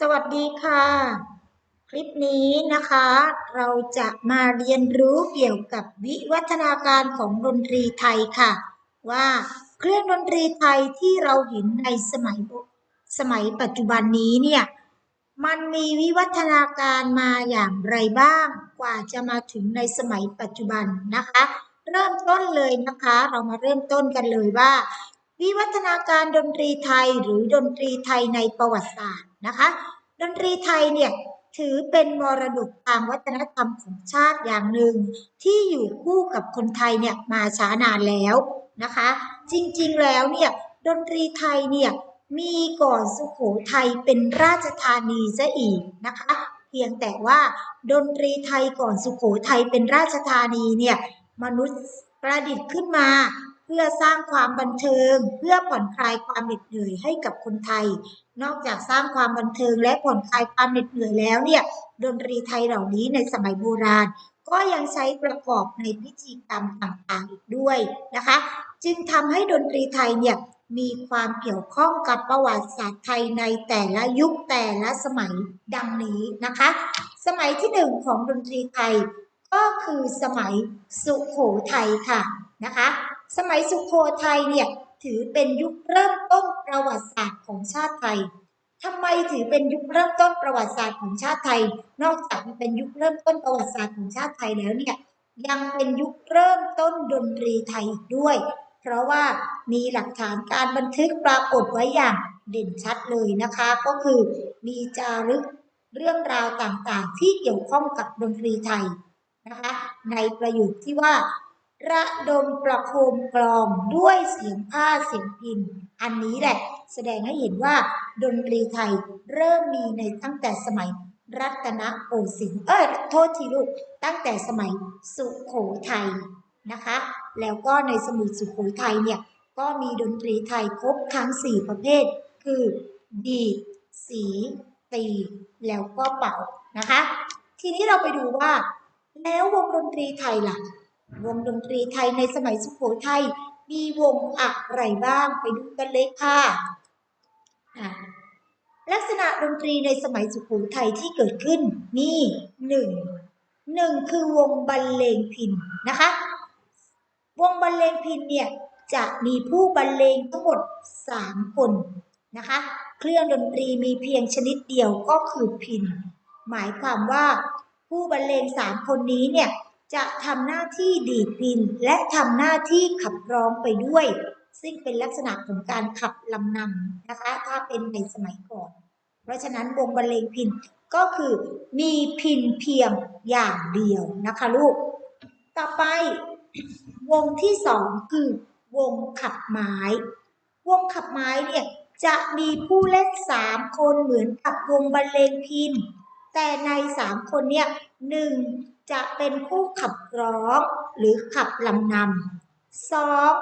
สวัสดีค่ะ คลิปนี้นะคะ เราจะมาเรียนรู้เกี่ยวกับวิวัฒนาการของดนตรีไทยค่ะ ว่าเครื่องดนตรีไทยที่เราเห็นในสมัยสมัยปัจจุบันนี้เนี่ยมันมีวิวัฒนาการมาอย่างไรบ้าง กว่าจะมาถึงในสมัยปัจจุบันนะคะ เริ่มต้นเลยนะคะ เรามาเริ่มต้นกันเลยว่า วิวัฒนาการดนตรีไทยหรือดนตรีไทยในประวัติศาสตร์ นะคะ ดนตรีไทยเนี่ยถือเป็นมรดกทางวัฒนธรรมของชาติอย่างหนึ่ง ที่อยู่คู่กับคนไทยเนี่ยมาช้านานแล้วนะคะ จริงๆแล้วเนี่ยดนตรีไทยเนี่ยมีก่อนสุขโขทัยเป็นราชธานีซะอีกนะคะ เพียงแต่ว่าดนตรีไทยก่อนสุขโขทัยเป็นราชธานีเนี่ยมนุษย์ประดิษฐ์ขึ้นมา พื่อสร้างความบันเทิง เพื่อผ่อนคลายความเหน็ดเหนื่อยให้กับคนไทย นอกจากสร้างความบันเทิงและผ่อนคลายความเหน็ดเหนื่อยแล้วเนี่ยดนตรีไทยเหล่านี้ในสมัยโบราณ ก็ยังใช้ประกอบในพิธีกรรมต่างๆอีกด้วยนะคะ จึงทำให้ดนตรีไทยเนี่ยมีความเกี่ยวข้องกับประวัติศาสตร์ไทยในแต่ละยุคแต่ละสมัยดังนี้นะคะ สมัยที่หนึ่งของดนตรีไทยก็คือสมัยสุขโขทัยค่ะนะคะ สมัยสุขโขทัยเนี่ยถือเป็นยุคเริ่มต้นประวัติศาสตร์ของชาติไทยทำไมถือเป็นยุคเริ่มต้นประวัติศาสตร์ของชาติไทย นอกจากเป็นยุคเริ่มต้นประวัติศาสตร์ของชาติไทยแล้วเนี่ยยังเป็นยุคเริ่มต้นดนตรีไทยอีกด้วย เพราะว่ามีหลักฐานการบันทึกปรากฏไว้อย่างเด่นชัดเลยนะคะ ก็คือมีจารึกเรื่องราวต่างๆ ที่เกี่ยวข้องกับดนตรีไทยนะคะ ในประโยคที่ว่า ระดมประโคมกลองด้วยเสียงผ้าเสียงพินอันนี้แหละแสดงให้เห็นว่าดนตรีไทยเริ่มมีในตั้งแต่สมัยรัตนโกสินทร์เอ้ยโทษทีลูกตั้งแต่สมัยสุโขทัยนะคะ แล้วก็ในสมุทรสุโขทัยเนี่ยก็มีดนตรีไทยครบทั้ง 4 ประเภท คือ ดีสี ตี แล้วก็เป่านะคะ ทีนี้เราไปดูว่า แล้ววงดนตรีไทยล่ะ วงดนตรีไทยในสมัยสุโขทัยมีวงอะไรบ้างไปดูกันเลยค่ะะลักษณะดนตรีในสมัยสุโขทัยที่เกิดขึ้นมีหนึ่งหนึ่งคือวงบรรเลงพินนะคะ วงบรรเลงพินเนี่ยจะมีผู้บรรเลงทั้งหมด 3 คนนะคะ เครื่องดนตรีมีเพียงชนิดเดียวก็คือพิน หมายความว่าผู้บรรเลงสามคนนี้เนี่ย จะทำหน้าที่ดีดพินและทำหน้าที่ขับร้องไปด้วย ซึ่งเป็นลักษณะของการขับลำนำนะคะ ถ้าเป็นในสมัยก่อน เพราะฉะนั้นวงบรรเลงพินก็คือมีพินเพียงอย่างเดียวนะคะลูก ต่อไปวงที่สองคือวงขับไม้ วงขับไม้เนี่ยจะมีผู้เล่นสามคนเหมือนกับวงบรรเลงพินแต่ในสามคนเนี่ยหนึ่ง จะเป็นผู้ขับร้องหรือขับลำนำสอง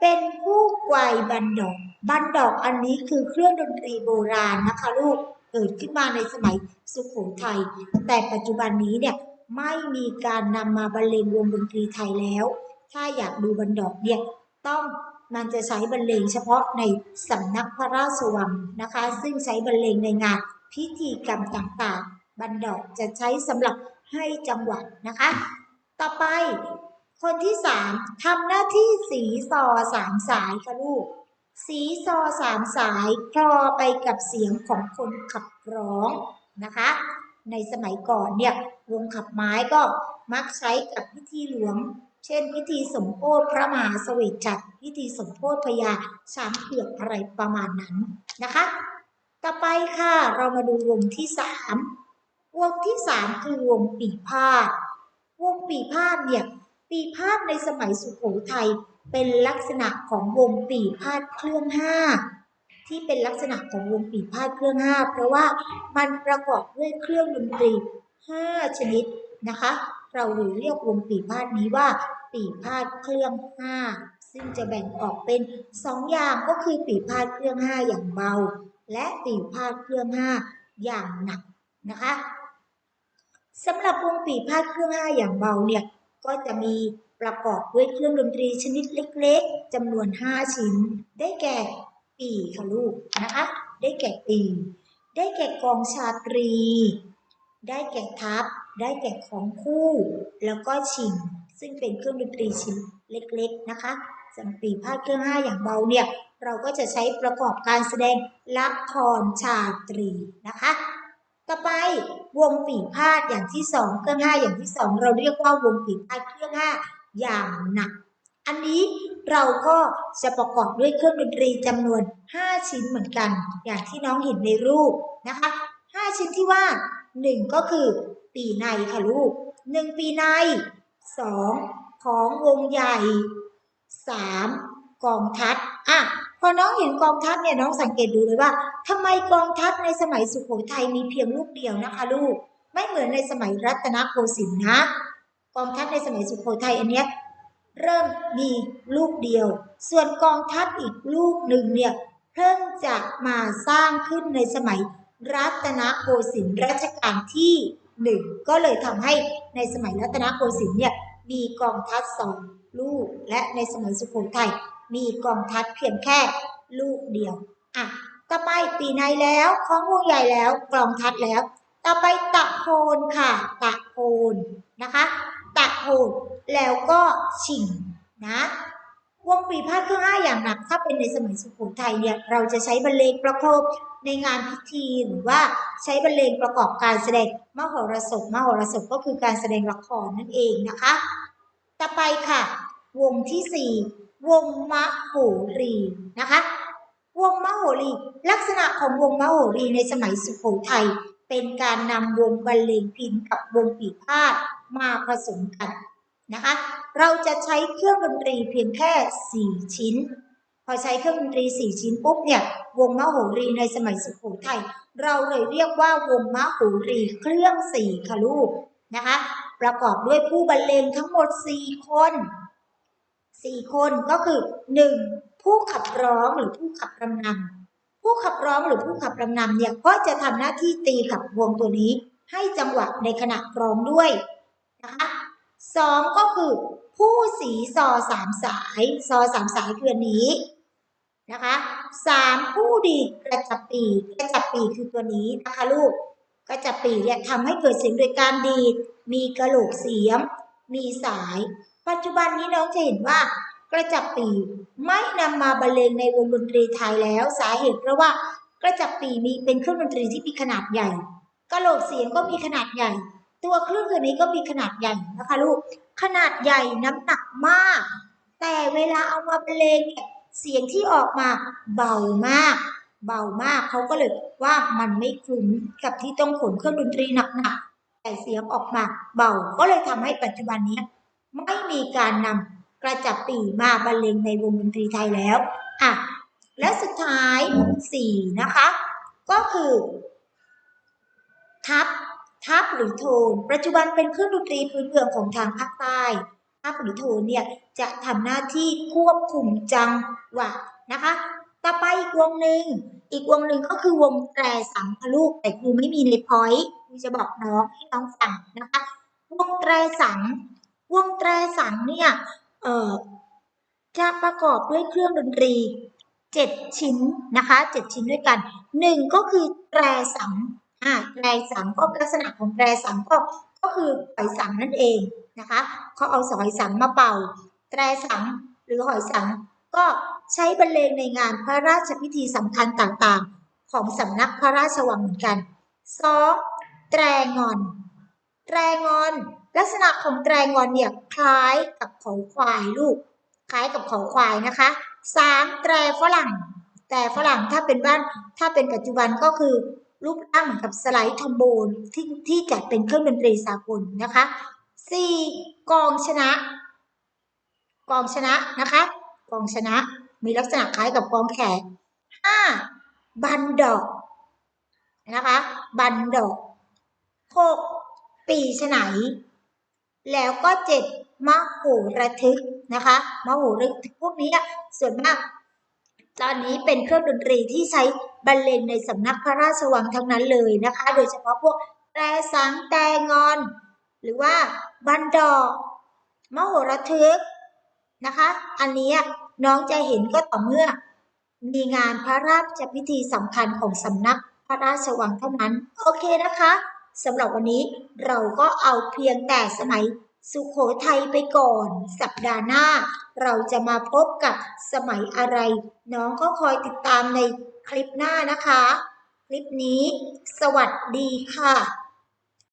เป็นผู้ไกวบันดอก บันดอกอันนี้คือเครื่องดนตรีโบราณนะคะลูกเกิดขึ้นมาในสมัยสุโขทัยแต่ปัจจุบันนี้เนี่ยไม่มีการนำมาบรรเลงวงดนตรีไทยแล้ว ถ้าอยากดูบันดอกเนี่ยต้องมันจะใช้บรรเลงเฉพาะในสำนักพระราชวังนะคะ ซึ่งใช้บรรเลงในงานพิธีกรรมต่างๆ บันดอกจะใช้สำหรับ ให้จังหวัดนะคะ ต่อไปคนที่สามทำหน้าที่สีซอสามสายค่ะลูก สีซอสามสายคลอไปกับเสียงของคนขับร้องนะคะ ในสมัยก่อนเนี่ยวงขับไม้ก็มักใช้กับพิธีหลวง เช่น พิธีสมโภชพระมหาเสวตฉัตรพิธีสมโภชพญาช้างเผือกอะไรประมาณนั้นนะคะ ต่อไปค่ะเรามาดูวงที่สาม วงที่สามคือวงปีพาดวงปีพาดเนี่ยปีพาดในสมัยสุโขทัยเป็นลักษณะของวงปีพาดเครื่องห้าที่เป็นลักษณะของวงปีพาดเครื่องห้าเพราะว่ามันประกอบด้วยเครื่องดนตรีห้าชนิดนะคะ เราเลยเรียกวงปีพาดนี้ว่าปีพาดเครื่องห้าซึ่งจะแบ่งออกเป็นสองอย่างก็คือปีพาดเครื่องห้าอย่างเบา และปีพาดเครื่องห้าอย่างหนักนะคะ สำหรับวงปีพาดเครื่องห้าอย่างเบาเนี่ยก็จะมีประกอบด้วยเครื่องดนตรีชนิดเล็กๆจำนวน 5 ชิ้น ได้แก่ปีค่ะลูกนะคะ ได้แก่ปี ได้แก่กองชาตรี ได้แก่ทัพ ได้แก่ของคู่ แล้วก็ชิง ซึ่งเป็นเครื่องดนตรีชิ้นเล็กๆนะคะสำหรับปีพาดเครื่องห้าอย่างเบาเนี่ยเราก็จะใช้ประกอบการแสดงละครชาตรีนะคะ ต่อไปวงปีพาดอย่างที่สองเครื่องห้าอย่างที่สองเราเรียกว่าวงปีพาดเครื่องห้าอย่างหนัก อันนี้เราก็จะประกอบด้วยเครื่องดนตรีจำนวน 5 ชิ้นเหมือนกัน อย่างที่น้องเห็นในรูปนะคะ 5 ชิ้นที่ว่า 1 ก็คือปีในค่ะลูก 1 ปีใน 2 ของวงใหญ่ 3 กองทัพอะ พอน้องเห็นกองทัพเนี่ยน้องสังเกตดูเลยว่าทำไมกองทัพในสมัยสุโขทัยมีเพียงลูกเดียวนะคะลูก ไม่เหมือนในสมัยรัตนโกสินทร์นะ กองทัพในสมัยสุโขทัยอันเนี้ยเริ่มมีลูกเดียว ส่วนกองทัพอีกลูกหนึ่งเนี่ยเพิ่งจะมาสร้างขึ้นในสมัยรัตนโกสินทร์รัชกาลที่หนึ่งก็เลยทำให้ในสมัยรัตนโกสินทร์เนี่ยมีกองทัพสองลูกและในสมัยสุโขทัย มีกองทัพเพียงแค่ลูกเดียว อะ ต่อไปปีในแล้วของวงใหญ่แล้วกองทัพแล้ว ต่อไปตะโพนค่ะ ตะโพนนะคะ ตะโพนแล้วก็ชิงนะวงปีพาดเครื่องห้าอย่างหนัก ถ้าเป็นในสมัยสุโขทัยเนี่ยเราจะใช้บรรเลงประกอบในงานพิธีหรือว่าใช้บรรเลงประกอบการแสดงมโหรสพมโหรสพก็คือการแสดงละครนั่นเองนะคะ ต่อไปค่ะ วงที่สี่ วงมโหรีนะคะ วงมโหรี ลักษณะของวงมโหรีในสมัยสุโขทัยเป็นการนำวงบรรเลงพินกับวงปีพาดมาผสมกันนะคะ เราจะใช้เครื่องดนตรีเพียงแค่ 4 ชิ้น พอใช้เครื่องดนตรี 4 ชิ้นปุ๊บเนี่ย วงมโหรีในสมัยสุโขทัยเราเลยเรียกว่าวงมโหรีเครื่องสี่ค่ะลูกนะคะ ประกอบด้วยผู้บรรเลงทั้งหมด 4 คน 4คนก็คือ 1. ผู้ขับร้องหรือผู้ขับรำนำผู้ขับร้องหรือผู้ขับรำนำเนี่ยก็จะทำหน้าที่ตีกับวงตัวนี้ ให้จังหวะในขณะร้องด้วยนะคะสองก็คือผู้สีซอสามสายซอสามสายคืออันนี้นะคะสามผู้ดีกระจับปีกระจับปีคือตัวนี้นะคะลูกกระจับปีเนี่ยทำให้เกิดเสียงโดยการดีดมีกระโหลกเสียมมีสาย ปัจจุบันนี้น้องจะเห็นว่ากระจับปีไม่นำมาบรรเลงในวงดนตรีไทยแล้วสาเหตุเพราะว่ากระจับปีมีเป็นเครื่องดนตรีที่มีขนาดใหญ่กระโหลกเสียงก็มีขนาดใหญ่ ตัวเครื่องตัวนี้ก็มีขนาดใหญ่นะคะลูกขนาดใหญ่น้ำหนักมาก แต่เวลาเอามาบรรเลงเนี่ยเสียงที่ออกมาเบามาก เบามากเขาก็เลยว่ามันไม่คุ้มกับที่ต้องขนเครื่องดนตรีหนักๆแต่เสียงออกมาเบาก็เลยทำให้ปัจจุบันนี้ ไม่มีการนำกระจับปีมาบรรเลงในวงดนตรีไทยแล้วอะและสุดท้ายสี่นะคะ ก็คือ ทับทับหรือโทน ปัจจุบันเป็นเครื่องดนตรีพื้นเมืองของทางภาคใต้ทับหรือโทนเนี่ยจะทำหน้าที่ควบคุมจังหวะนะคะ ต่อไปอีกวงหนึ่งอีกวงหนึ่งก็คือวงแตรสังคะลูกแต่ครูไม่มีในพอยต์ครูจะบอกน้องให้น้องฟังนะคะ วงแตรสัง วงแตรสังเนี่ยจะประกอบด้วยเครื่องดนตรีเจ็ดชิ้นนะคะเจ็ดชิ้นด้วยกันหนึ่งก็คือแตรสังอ่าแตรสังก็ลักษณะของแตรสังก็ก็คือหอยสังนั่นเองนะคะเขาเอาหอยสังมาเป่า แตรสังหรือหอยสังก็ใช้บรรเลงในงานพระราชพิธีสำคัญต่างๆ ของสำนักพระราชวังเหมือนกันสองแตรงอน แตรงอน ลักษณะของแตรงอนเนี่ยคล้ายกับเขาควายลูก คล้ายกับเขาควายนะคะสามแตรฝรั่ง แต่ฝรั่งถ้าเป็นบ้านถ้าเป็นปัจจุบันก็คือรูปร่างเหมือนกับสไลด์ทอมโบนที่ที่จัดเป็นเครื่องดนตรีสากลนะคะสี่กองชนะ กองชนะนะคะ กองชนะมีลักษณะคล้ายกับกองแขกห้าบันดอกนะคะ บันดอกหกปีฉไหน แล้วก็เจ็ดมโหระทึกนะคะมโหระทึกพวกนี้ส่วนมาก ตอนนี้เป็นเครื่องดนตรีที่ใช้บรรเลงในสำนักพระราชวังทั้งนั้นเลยนะคะ โดยเฉพาะพวกแตรสังแตงอน หรือว่าบันดอกมโหระทึกนะคะ อันนี้น้องจะเห็นก็ต่อเมื่อ มีงานพระราชพิธีสำคัญของสำนักพระราชวังเท่านั้น โอเคนะคะ สำหรับวันนี้เราก็เอาเพียงแต่สมัยสุขโขทัยไปก่อน สัปดาห์หน้า เราจะมาพบกับสมัยอะไร น้องก็คอยติดตามในคลิปหน้านะคะ คลิปนี้ สวัสดีค่ะ